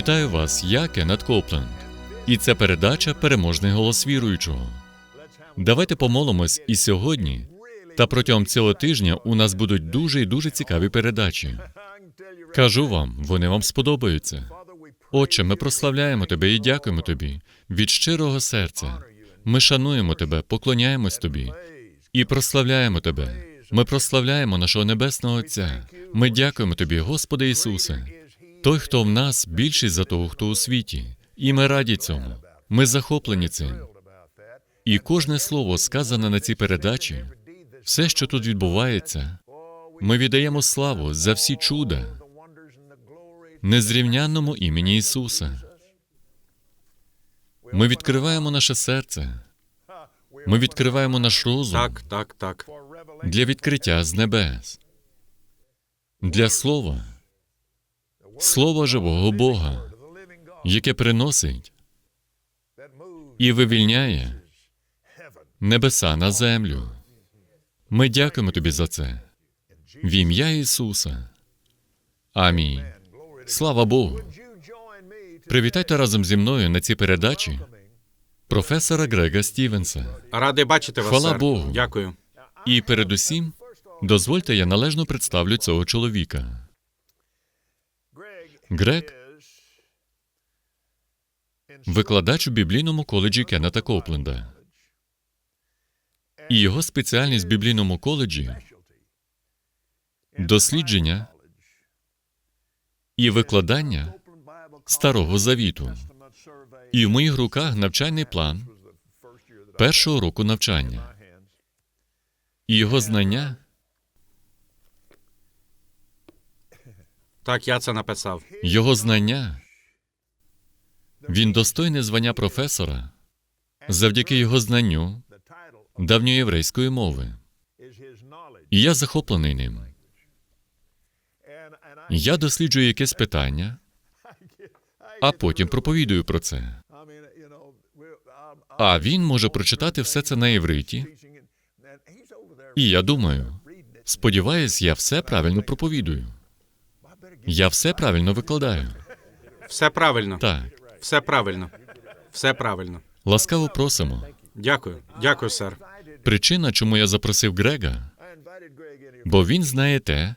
Вітаю вас, я Кеннет Копленд. І це передача Переможний голос віруючого. Давайте помолимось і сьогодні. Та протягом цього тижня у нас будуть дуже і дуже цікаві передачі. Кажу вам, вони вам сподобаються. Отче, ми прославляємо тебе і дякуємо тобі від щирого серця. Ми шануємо тебе, поклоняємось тобі і прославляємо тебе. Ми прославляємо нашого небесного Отця. Ми дякуємо тобі, Господи Ісусе. Той, хто в нас, більший за того, хто у світі. І ми раді цьому. Ми захоплені цим. І кожне слово, сказане на цій передачі, все, що тут відбувається, ми віддаємо славу за всі чуда незрівнянному імені Ісуса. Ми відкриваємо наше серце, ми відкриваємо наш розум Так, так, так. для відкриття з небес, для слова, слова живого Бога, яке приносить і вивільняє небеса на землю. Ми дякуємо тобі за це. В ім'я Ісуса. Амінь. Слава Богу. Привітайте разом зі мною на цій передачі професора Грега Стівенса. Радий бачити вас. Хвала сер. Богу. Дякую. І передусім, дозвольте, я належно представлю цього чоловіка. Грег викладач у біблійному коледжі Кеннета Копленда. І його спеціальність в біблійному коледжі дослідження і викладання Старого Завіту. І в моїх руках навчальний план першого року навчання. І його знання Так, я це написав. Його знання він достойний звання професора завдяки його знанню давньоєврейської мови. І я захоплений ним. Я досліджую якесь питання, а потім проповідую про це. А він може прочитати все це на євриті, і я думаю, сподіваюсь, я все правильно проповідую. Я все правильно викладаю. Все правильно. Так, Все правильно. Все правильно. ласкаво просимо. Дякую. Дякую, сер. Причина, чому я запросив Грега, бо він знає те,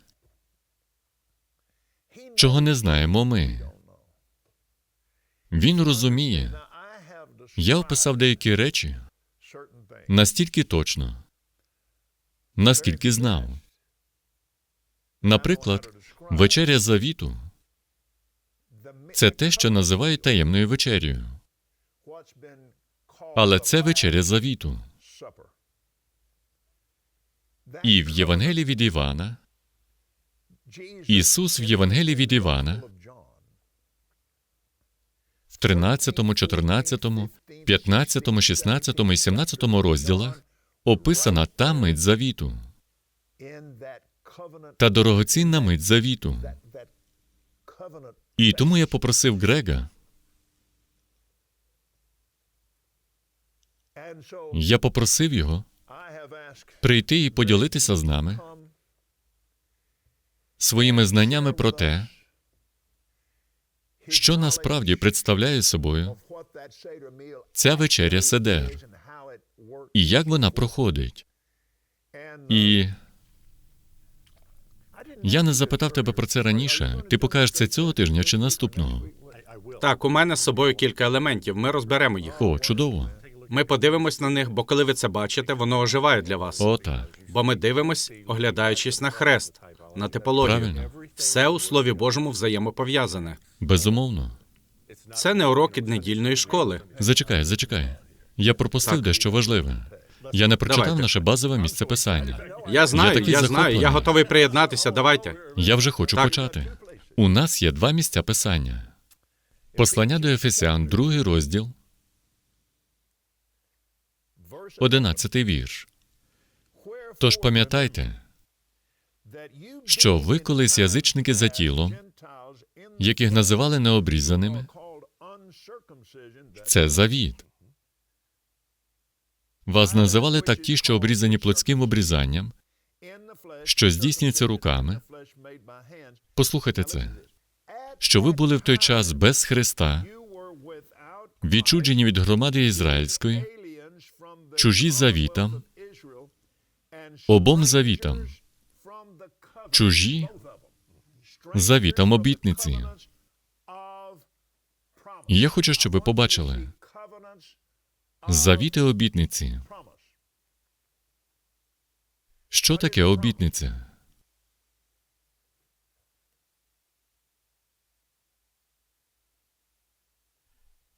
чого не знаємо ми. Він розуміє. Я описав деякі речі настільки точно, наскільки знав. Наприклад, вечеря завіту це те, що називають таємною вечерею. Але це вечеря завіту. І в Євангелії від Івана, Ісус в Євангелії від Івана, в 13, 14, 15, 16 і 17 розділах описана та мить завіту, та дорогоцінна мить завіту. І тому я попросив Грега, я попросив його прийти і поділитися з нами своїми знаннями про те, що насправді представляє собою Ця вечеря седер. І як вона проходить? І я не запитав тебе про це раніше. Ти покажеш це цього тижня чи наступного? Так, у мене з собою кілька елементів. Ми розберемо їх. О, чудово. Ми подивимось на них, бо коли ви це бачите, воно оживає для вас. О, так. Бо ми дивимось, оглядаючись на хрест, на типологію. Правильно. Все у Слові Божому взаємопов'язане. Безумовно. Це не уроки недільної школи. Зачекай, зачекай. Я пропустив Так. дещо важливе. Я не прочитав Давайте. наше базове місце писання. Я знаю, такий я, знаю, я готовий приєднатися. Давайте. Я вже хочу Так. почати. У нас є два місця писання. Послання до Ефесян, другий розділ, одинадцятий вірш. Тож пам'ятайте, що ви колись язичники за тілом, яких називали необрізаними, це завіт. Вас називали так ті, що обрізані плотським обрізанням, що здійснюється руками. Послухайте це, що ви були в той час без Христа, відчуджені від громади ізраїльської, чужі завітам, обом завітам, чужі завітам обітниці. І я хочу, щоб ви побачили завіти обітниці. Що таке обітниця?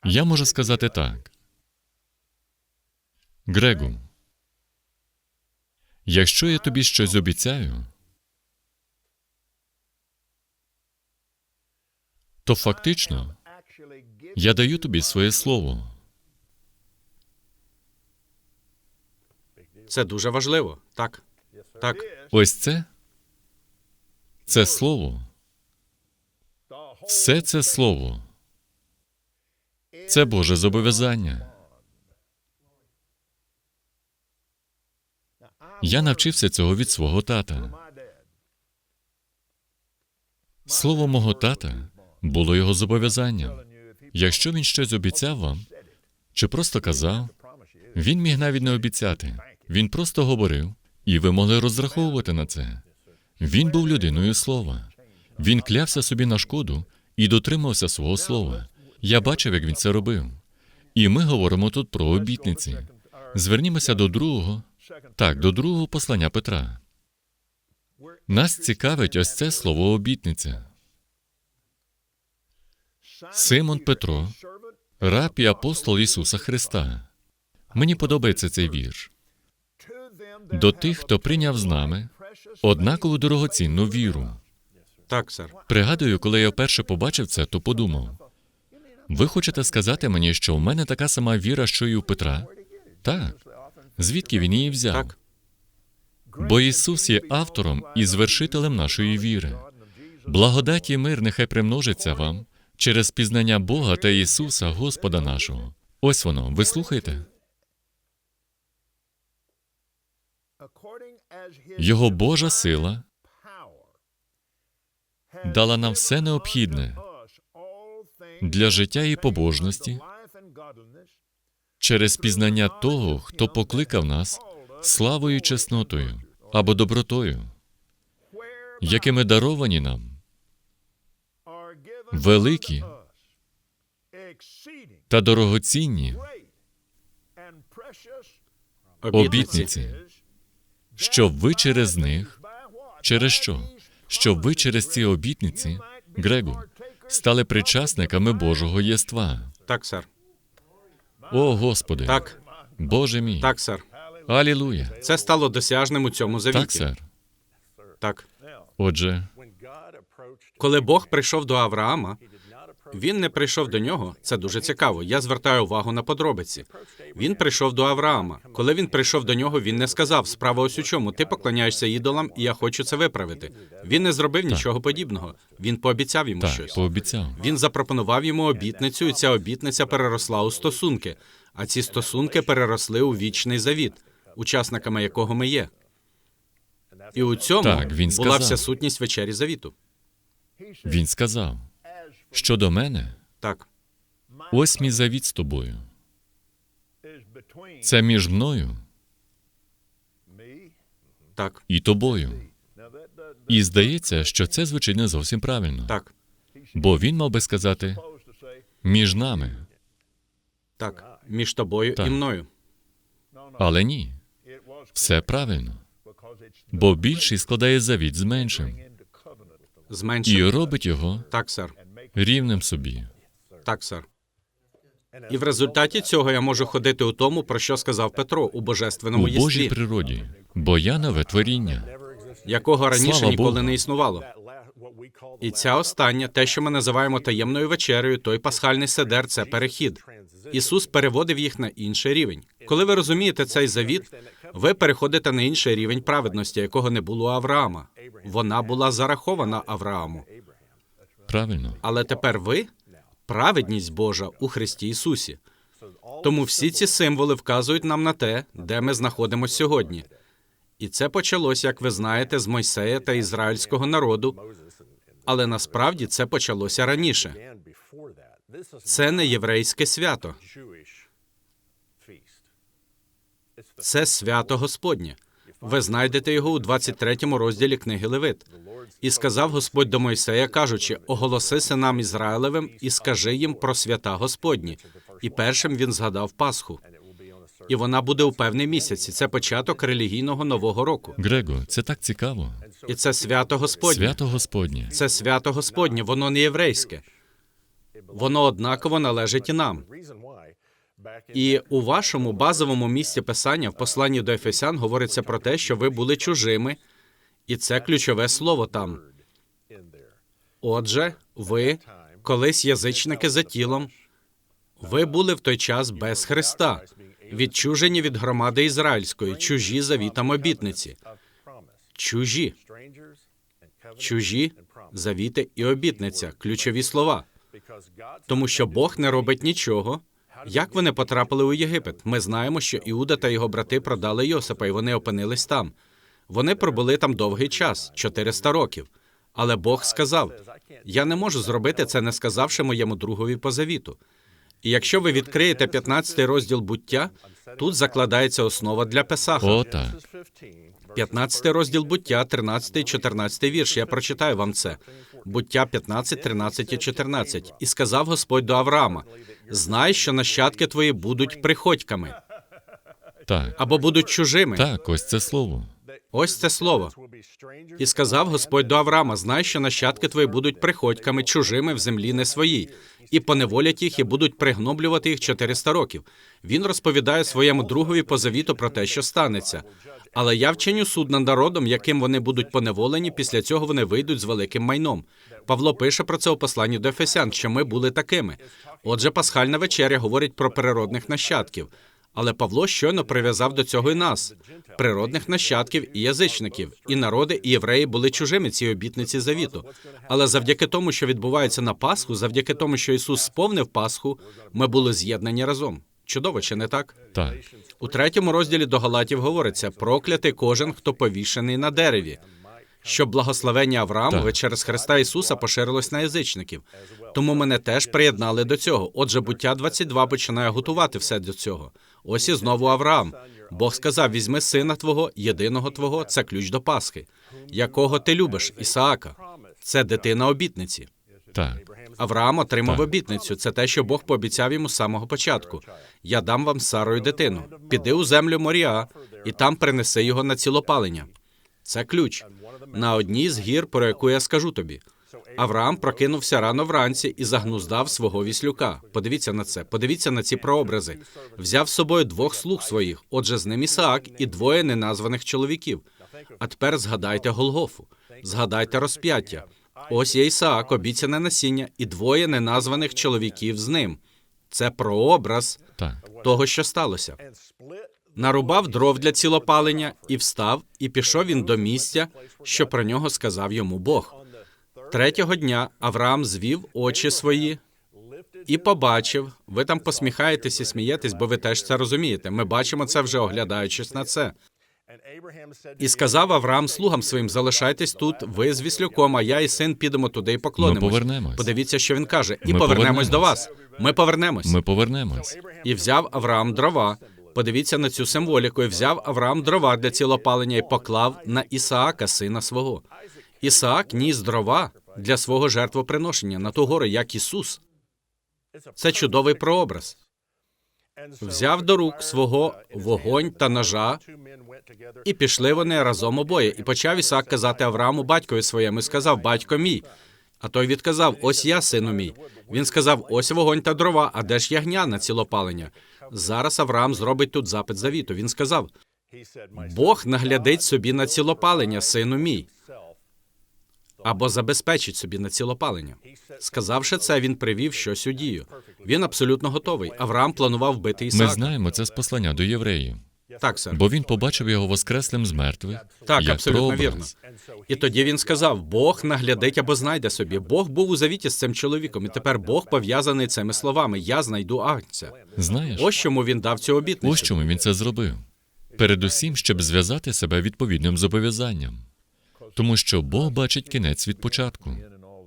Я можу сказати так. Грегу, якщо я тобі щось обіцяю, то фактично я даю тобі своє слово. Це дуже важливо. Так. Так. Ось це це слово. Все це слово. Це Боже зобов'язання. Я навчився цього від свого тата. Слово мого тата було його зобов'язанням. Якщо він щось обіцяв вам, чи просто казав, він міг навіть не обіцяти. Він просто говорив, і ви могли розраховувати на це. Він був людиною слова. Він клявся собі на шкоду і дотримався свого слова. Я бачив, як він це робив. І ми говоримо тут про обітниці. Звернімося до другого, так, до другого послання Петра. Нас цікавить ось це слово обітниця. Симон Петро, раб і апостол Ісуса Христа. Мені подобається цей вірш. До тих, хто прийняв з нами однакову дорогоцінну віру. Так, сер. Пригадую, коли я вперше побачив це, то подумав: ви хочете сказати мені, що в мене така сама віра, що і у Петра? Так. Звідки він її взяв? Так. Бо Ісус є автором і звершителем нашої віри. Благодать і мир нехай примножиться вам через пізнання Бога та Ісуса, Господа нашого. Ось воно, ви слухаєте? Його Божа сила дала нам все необхідне для життя і побожності через пізнання того, хто покликав нас славою і чеснотою або добротою, якими даровані нам великі та дорогоцінні обітниці, щоб ви через них, через що? Щоб ви через ці обітниці, Грегу, стали причасниками Божого єства. Так, сер. О, Господи, Так. Боже мій, Так, сер. Алілуя. Це стало досяжним у цьому завіті. Так, сер. Так. Отже, Коли Бог прийшов до Авраама, він не прийшов до нього. Це дуже цікаво. Я звертаю увагу на подробиці. Він прийшов до Авраама. Коли він прийшов до нього, він не сказав: справа ось у чому. Ти поклоняєшся ідолам, і я хочу це виправити. Він не зробив нічого подібного. Він пообіцяв йому так, щось. пообіцяв. Він запропонував йому обітницю, і ця обітниця переросла у стосунки. А ці стосунки переросли у вічний завіт, учасниками якого ми є. І у цьому Так, він була сказав. вся сутність вечері завіту. Він сказав: щодо мене, Так, Ось мій завіт з тобою. Це між мною. Так, і тобою. І здається, що це звучить не зовсім правильно. так, Бо він мав би сказати між нами. так. Між тобою Так. і мною. Але ні, все правильно. Бо більший складає завіт з меншим the Зменшив. і робить його Так, сер. Рівним собі. Так, сер. І в результаті цього я можу ходити у тому, про що сказав Петро у У божественному Божій природі. Бо я нове творіння. якого раніше Слава ніколи Богу. не існувало. І ця остання, те, що ми називаємо таємною вечерею, той пасхальний седер, це перехід. Ісус переводив їх на інший рівень. Коли ви розумієте цей завіт, ви переходите на інший рівень праведності, якого не було Авраама. Вона була зарахована Аврааму. Правильно. Але тепер ви праведність Божа у Христі Ісусі. Тому всі ці символи вказують нам на те, де ми знаходимося сьогодні. І це почалося, як ви знаєте, з Мойсея та ізраїльського народу. Але насправді це почалося раніше. Це не єврейське свято, це свято Господнє. Ви знайдете його у 23 розділі книги Левит. І сказав Господь до Мойсея, кажучи: оголоси синам Ізраїлевим і скажи їм про свята Господні. І першим він згадав Пасху. І вона буде у певний місяць. І це початок релігійного нового року. Грего, це так цікаво. І це свято Господнє. Свято Господнє. Це свято Господнє, воно не єврейське. Воно однаково належить і нам. І у вашому базовому місці писання в посланні до Ефесян говориться про те, що ви були чужими, і це ключове слово там. Отже, ви, колись язичники за тілом, ви були в той час без Христа, відчужені від громади ізраїльської, чужі завітам обітниці, чужі, чужі завіти і обітниця, ключові слова. Тому що Бог не робить нічого. Як вони потрапили у Єгипет? Ми знаємо, що Іуда та його брати продали Йосипа, і вони опинились там. Вони пробули там довгий час 400 років. Але Бог сказав: Я не можу зробити це, не сказавши моєму другові по завіту. І якщо ви відкриєте 15 розділ буття, тут закладається основа для Песаха. О, так. 15, 15 розділ буття, 13, 14 вірш. Я прочитаю вам це. Буття 15, 13 і 14. І сказав Господь до Авраама: Знай, що нащадки твої будуть приходьками Так. або будуть чужими. Так, ось це слово. Ось це слово. І сказав Господь до Авраама: Знай, що нащадки твої будуть приходьками чужими в землі не своїй, і поневолять їх, і будуть пригноблювати їх 400 років. Він розповідає своєму другові по завіту про те, що станеться. Але я вчиню суд над народом, яким вони будуть поневолені. Після цього вони вийдуть з великим майном. Павло пише про це у посланні до Ефесян, що ми були такими. Отже, пасхальна вечеря говорить про природних нащадків. Але Павло щойно прив'язав до цього і нас, природних нащадків і язичників, і народи, і євреї були чужими цій обітниці завіту. Але завдяки тому, що відбувається на Пасху, завдяки тому, що Ісус сповнив Пасху, ми були з'єднані разом. Чудово, чи не так? Так. У третьому розділі до Галатів говориться: проклятий кожен, хто повішений на дереві, щоб благословення Авраамове через Христа Ісуса поширилось на язичників. Тому мене теж приєднали до цього. Отже, буття 22 починає готувати все до цього. Ось і знову Авраам. Бог сказав: візьми сина твого, єдиного твого, це ключ до Пасхи. Якого ти любиш, Ісаака? Це дитина обітниці. Так. Авраам отримав Так. обітницю. Це те, що Бог пообіцяв йому з самого початку. Я дам вам Сарою дитину. Піди у землю Моріа, і там принеси його на цілопалення. Це ключ на одній з гір, про яку я скажу тобі. Авраам прокинувся рано вранці і загнуздав свого віслюка. Подивіться на це, подивіться на ці прообрази. Взяв з собою двох слуг своїх, отже, з ним Ісаак і двоє неназваних чоловіків. А тепер згадайте Голгофу, згадайте розп'яття. Ось є Ісаак, обіцяне насіння, і двоє неназваних чоловіків з ним. Це прообраз Так. того, що сталося. Нарубав дров для цілопалення і встав, і пішов він до місця, що про нього сказав йому Бог. Третього дня Авраам звів очі свої і побачив. Ви там посміхаєтесь і смієтесь, бо ви теж це розумієте. Ми бачимо це вже оглядаючись на це. І сказав Авраам слугам своїм: залишайтесь тут, ви з віслюком, а я і син підемо туди і поклонимось. Ми повернемось. Подивіться, що він каже, і Ми повернемось до вас. Ми повернемось. Ми повернемось. І взяв Авраам дрова. Подивіться на цю символіку. І взяв Авраам дрова для цілопалення і поклав на Ісаака, сина свого. Ісаак ніс дрова для свого жертвоприношення на ту гору, як Ісус. Це чудовий прообраз. Взяв до рук свого вогонь та ножа, і пішли вони разом обоє. І почав Ісаак казати Аврааму батькові своєму, і сказав: Батько мій. А той відказав: Ось я, сину мій. Він сказав: Ось вогонь та дрова, а де ж ягня на цілопалення? Зараз Авраам зробить тут запит завіту. Він сказав: Бог наглядить собі на цілопалення, сину мій, або забезпечить собі на цілопалення. Сказавши це, він привів щось у дію. Він абсолютно готовий. Авраам планував вбити Ми Ісаака. знаємо це з послання до євреїв, Так, сер. бо він побачив його воскреслим з мертвих. Так, як абсолютно прообраз. вірно. І тоді він сказав: Бог наглядить або знайде собі. Бог був у завіті з цим чоловіком, і тепер Бог пов'язаний цими словами: Я знайду агнця. Знаєш, Ось чому він дав цю обітницю. ось чому він це зробив. Передусім, щоб зв'язати себе відповідним зобов'язанням. Тому що Бог бачить кінець від початку,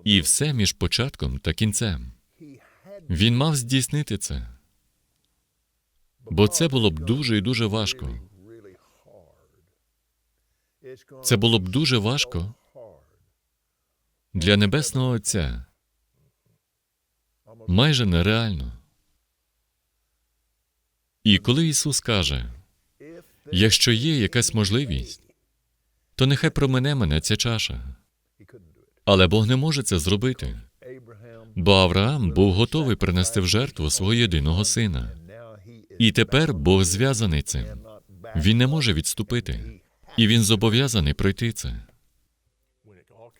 і все між початком та кінцем. Він мав здійснити це. Бо це було б дуже і дуже важко. Це було б дуже важко для Небесного Отця. Майже нереально. І коли Ісус каже, якщо є якась можливість, то нехай промине мене ця чаша. Але Бог не може це зробити. Бо Авраам був готовий принести в жертву свого єдиного сина. І тепер Бог зв'язаний цим. Він не може відступити. І він зобов'язаний пройти це.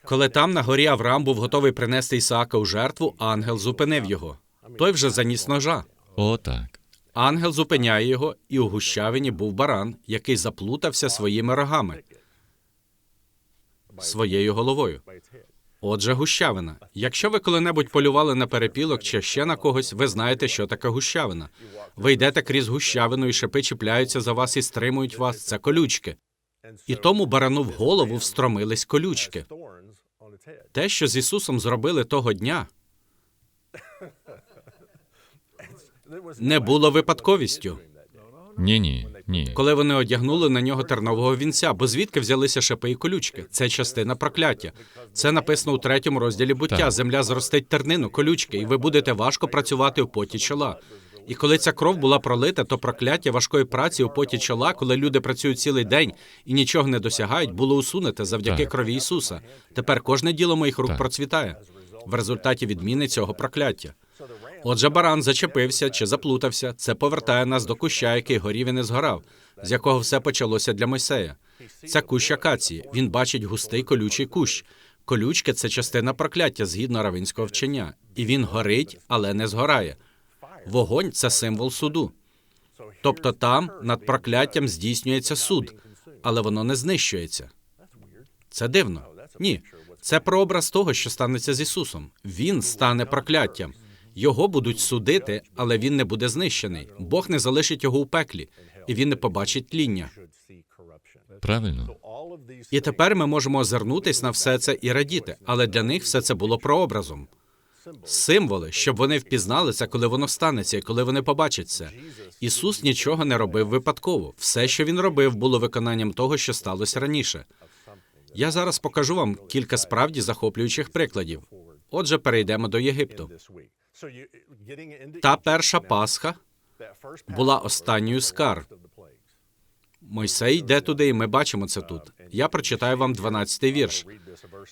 Коли там на горі Авраам був готовий принести Ісаака у жертву, ангел зупинив його. Той вже заніс ножа. О, так. Ангел зупиняє його, і у гущавині був баран, який заплутався своїми рогами, своєю головою. Отже, гущавина. Якщо ви коли-небудь полювали на перепілок чи ще на когось, ви знаєте, що таке гущавина. Ви йдете крізь гущавину, і шипи чіпляються за вас і стримують вас. Це колючки. І тому барану в голову встромились колючки. Те, що з Ісусом зробили того дня, не було випадковістю. Ні, ні, ні. коли вони одягнули на нього тернового вінця, бо звідки взялися шипи і колючки? Це частина прокляття. Це написано у третьому розділі буття. Так. Земля зростить тернину, колючки, і ви будете важко працювати у поті чола. І коли ця кров була пролита, то прокляття важкої праці у поті чола, коли люди працюють цілий день і нічого не досягають, було усунете завдяки Так. крові Ісуса. Тепер кожне діло моїх рук Так. процвітає в результаті відміни цього прокляття. Отже, баран зачепився чи заплутався. Це повертає нас до куща, який горів і не згорав, з якого все почалося для Мойсея. Це кущ акації. Він бачить густий колючий кущ. Колючки це частина прокляття згідно равинського вчення, і він горить, але не згорає. Вогонь це символ суду. Тобто там над прокляттям здійснюється суд, але воно не знищується. Це дивно. Ні, це прообраз того, що станеться з Ісусом. Він стане прокляттям. Його будуть судити, але він не буде знищений. Бог не залишить його у пеклі, і він не побачить тління. Правильно. І тепер ми можемо озирнутись на все це і радіти, але для них все це було прообразом. Символи, щоб вони впізнали це, коли воно станеться, і коли вони побачать це. Ісус нічого не робив випадково. Все, що він робив, було виконанням того, що сталося раніше. Я зараз покажу вам кілька справді захоплюючих прикладів. Отже, перейдемо до Єгипту. Та перша Пасха була останньою з кар. Мойсей йде туди, і ми бачимо це тут. Я прочитаю вам 12-й вірш.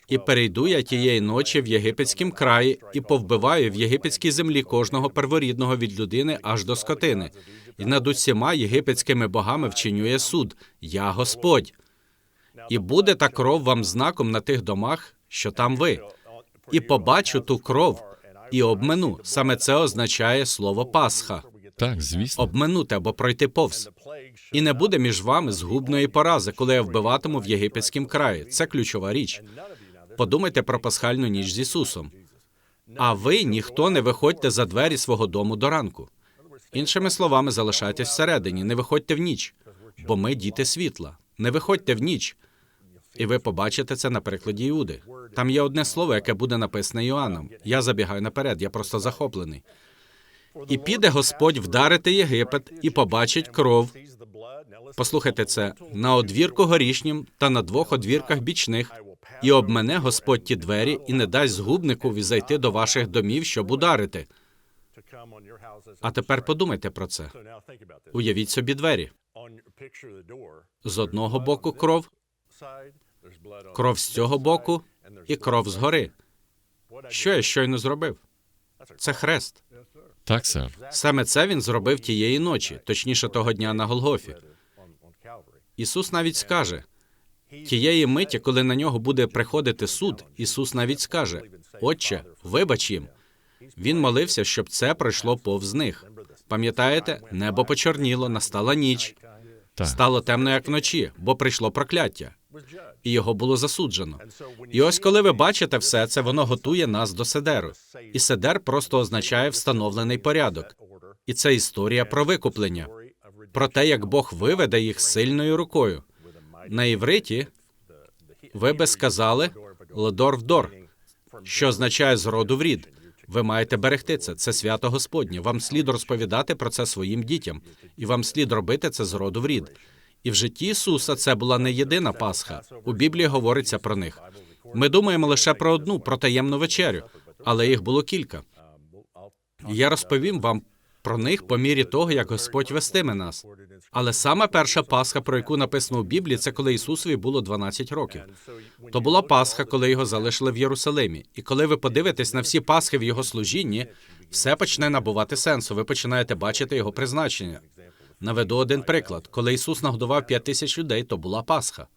І перейду я тієї ночі в єгипетськім краї і повбиваю в єгипетській землі кожного перворідного від людини аж до скотини, і над усіма єгипетськими богами вчиню я суд. Я Господь. І буде та кров вам знаком на тих домах, що там ви. І побачу ту кров і обмину. Саме це означає слово Пасха. Так, звісно. Обминути або пройти повз. І не буде між вами згубної порази, коли я вбиватиму в єгипетськім краї. Це ключова річ. Подумайте про пасхальну ніч з Ісусом. А ви ніхто не виходьте за двері свого дому до ранку. Іншими словами, залишайтесь всередині, не виходьте в ніч, бо ми діти світла. Не виходьте в ніч. І ви побачите це на прикладі Іуди. Там є одне слово, яке буде написане Йоанном. Я забігаю наперед, я просто захоплений. І піде Господь вдарити Єгипет і побачить кров. Послухайте це на одвірку горішнім та на двох одвірках бічних, і обмене Господь ті двері і не дасть згубнику зайти до ваших домів, щоб ударити. А тепер подумайте про це. Уявіть собі двері. З одного боку кров, кров з цього боку і кров згори. Що я щойно зробив? Це хрест. Так, сер. Саме це він зробив тієї ночі, точніше того дня на Голгофі. Ісус навіть скаже тієї миті, коли на нього буде приходити суд, Ісус навіть скаже: Отче, вибач їм. Він молився, щоб це пройшло повз них. Пам'ятаєте, небо почорніло, настала ніч, Так. стало темно, як вночі, бо прийшло прокляття, і його було засуджено. І ось коли ви бачите все це, воно готує нас до седеру. І седер просто означає встановлений порядок. І це історія про викуплення, про те, як Бог виведе їх сильною рукою. На івриті ви би сказали ледор в дор, що означає з роду в рід. Ви маєте берегти це. Це свято Господнє. Вам слід розповідати про це своїм дітям, і вам слід робити це з роду в рід. І в житті Ісуса це була не єдина Пасха. У Біблії говориться про них. Ми думаємо лише про одну, про таємну вечерю, але їх було кілька. Я розповім вам про них по мірі того, як Господь вестиме нас. Але саме перша Пасха, про яку написано у Біблії, це коли Ісусові було 12 років. То була Пасха, коли його залишили в Єрусалимі. І коли ви подивитесь на всі Пасхи в його служінні, все почне набувати сенсу. Ви починаєте бачити його призначення. Наведу один приклад. Коли Ісус нагодував п'ять тисяч людей, то була Пасха.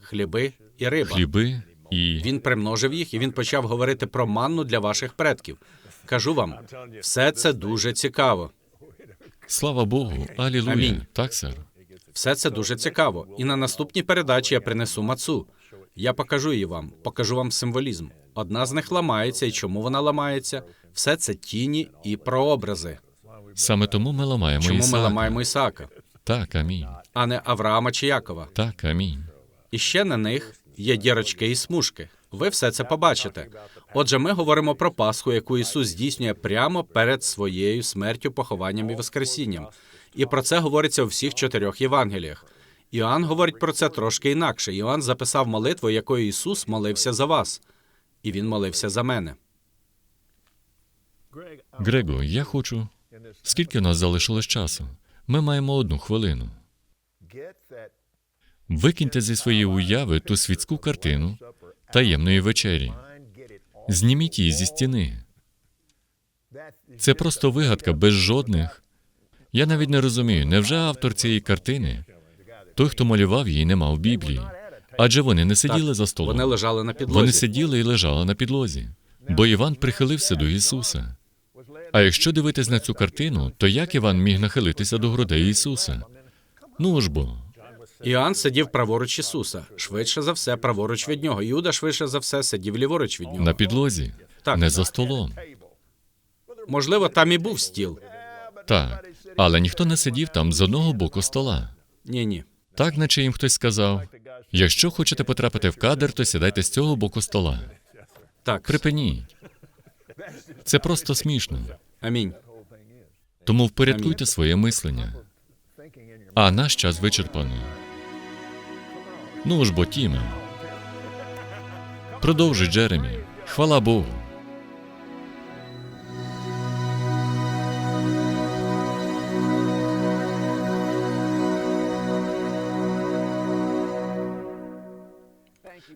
Хліби і риба. Хліби і Він примножив їх, і він почав говорити про манну для ваших предків. Кажу вам, все це дуже цікаво. слава Богу. Алілуя. Амінь. Так, сер. Все це дуже цікаво. І на наступній передачі я принесу мацу. Я покажу її вам, покажу вам символізм. Одна з них ламається, і чому вона ламається? Все це тіні і прообрази. Саме тому ми ламаємо Чому ми ламаємо Ісаака, Так, амінь. а не Авраама чи Якова? Так, амінь. І ще на них є дірочки і смужки. Ви все це побачите. Отже, ми говоримо про Пасху, яку Ісус здійснює прямо перед своєю смертю, похованням і воскресінням. І про це говориться у всіх чотирьох Євангеліях. Іоанн говорить про це трошки інакше. Іоанн записав молитву, якою Ісус молився за вас, і Він молився за мене. Грего, я хочу. Скільки у нас залишилось часу? Ми маємо одну хвилину. Викиньте зі своєї уяви ту світську картину таємної вечері. Зніміть її зі стіни. Це просто вигадка без жодних. Я навіть не розумію, невже автор цієї картини, той, хто малював її, не мав Біблії? Адже вони не сиділи за столом. Вони лежали на підлозі. Вони сиділи і лежали на підлозі, бо Іван прихилився до Ісуса. А якщо дивитись на цю картину, то як Іван міг нахилитися до грудей Ісуса? Ну ж бо, Іоанн сидів праворуч Ісуса, швидше за все, праворуч від нього. Іуда швидше за все сидів ліворуч від нього. на підлозі, Так. не за столом. Можливо, там і був стіл. Так, але ніхто не сидів там з одного боку стола. Ні, ні. Так, наче їм хтось сказав: якщо хочете потрапити в кадр, то сідайте з цього боку стола. Так, Припиніть. Це просто смішно. амінь. Тому впорядкуйте своє мислення. А наш час вичерпано. Ну ж бо, Тіме. Продовжуй, Джеремі. Хвала Богу.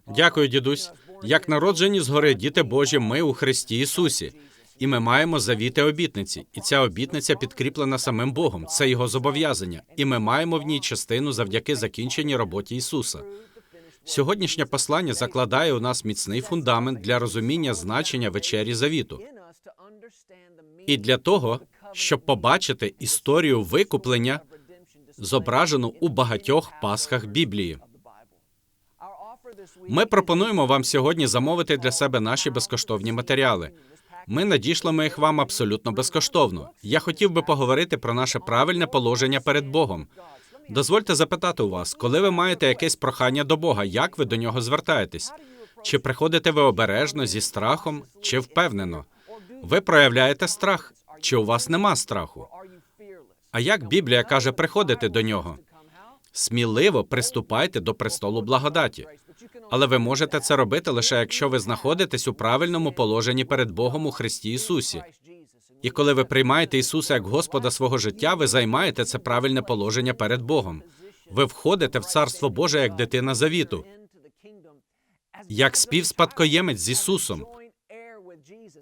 Дякую, дідусь. Як народжені згори діти Божі, ми у Христі Ісусі. І ми маємо завіти обітниці. І ця обітниця підкріплена самим Богом. Це його зобов'язання. І ми маємо в ній частину завдяки закінченій роботі Ісуса. Сьогоднішнє послання закладає у нас міцний фундамент для розуміння значення вечері завіту. І для того, щоб побачити історію викуплення, зображену у багатьох пасхах Біблії. Ми пропонуємо вам сьогодні замовити для себе наші безкоштовні матеріали. Ми надішлемо їх вам абсолютно безкоштовно. Я хотів би поговорити про наше правильне положення перед Богом. Дозвольте запитати у вас, коли ви маєте якесь прохання до Бога, як ви до нього звертаєтесь? Чи приходите ви обережно зі страхом, чи впевнено? Ви проявляєте страх, чи у вас нема страху? А як Біблія каже приходити до нього? Сміливо приступайте до престолу благодаті. Але ви можете це робити лише якщо ви знаходитесь у правильному положенні перед Богом у Христі Ісусі. І коли ви приймаєте Ісуса як Господа свого життя, ви займаєте це правильне положення перед Богом. Ви входите в Царство Боже як дитина завіту, як співспадкоємець з Ісусом.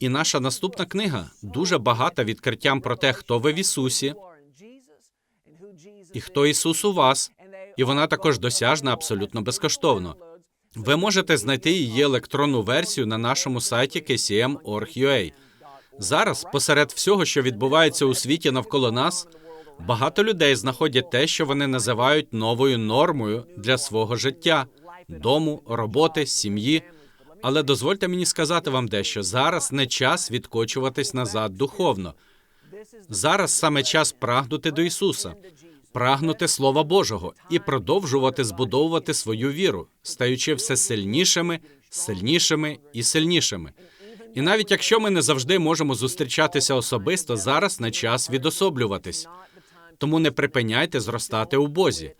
І наша наступна книга дуже багата відкриттям про те, хто ви в Ісусі і хто Ісус у вас. І вона також досяжна абсолютно безкоштовно. Ви можете знайти її електронну версію на нашому сайті kcm.org.ua. Зараз, посеред всього, що відбувається у світі навколо нас, багато людей знаходять те, що вони називають новою нормою для свого життя, дому, роботи, сім'ї. Але дозвольте мені сказати вам дещо: зараз не час відкочуватись назад духовно. Зараз саме час прагнути до Ісуса, прагнути Слова Божого і продовжувати збудовувати свою віру, стаючи все сильнішими, сильнішими і сильнішими. І навіть якщо ми не завжди можемо зустрічатися особисто, зараз не час відособлюватись. Тому не припиняйте зростати у Бозі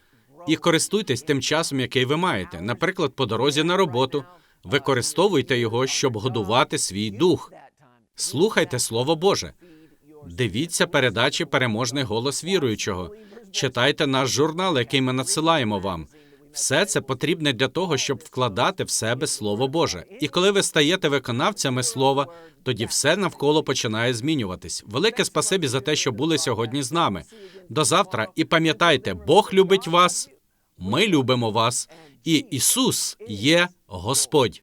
і користуйтесь тим часом, який ви маєте. Наприклад, по дорозі на роботу. Використовуйте його, щоб годувати свій дух. Слухайте Слово Боже. Дивіться передачі Переможний голос віруючого. Читайте наш журнал, який ми надсилаємо вам. Все це потрібне для того, щоб вкладати в себе Слово Боже. І коли ви стаєте виконавцями слова, тоді все навколо починає змінюватись. Велике спасибі за те, що були сьогодні з нами. До завтра. І пам'ятайте, Бог любить вас, ми любимо вас, і Ісус є Господь.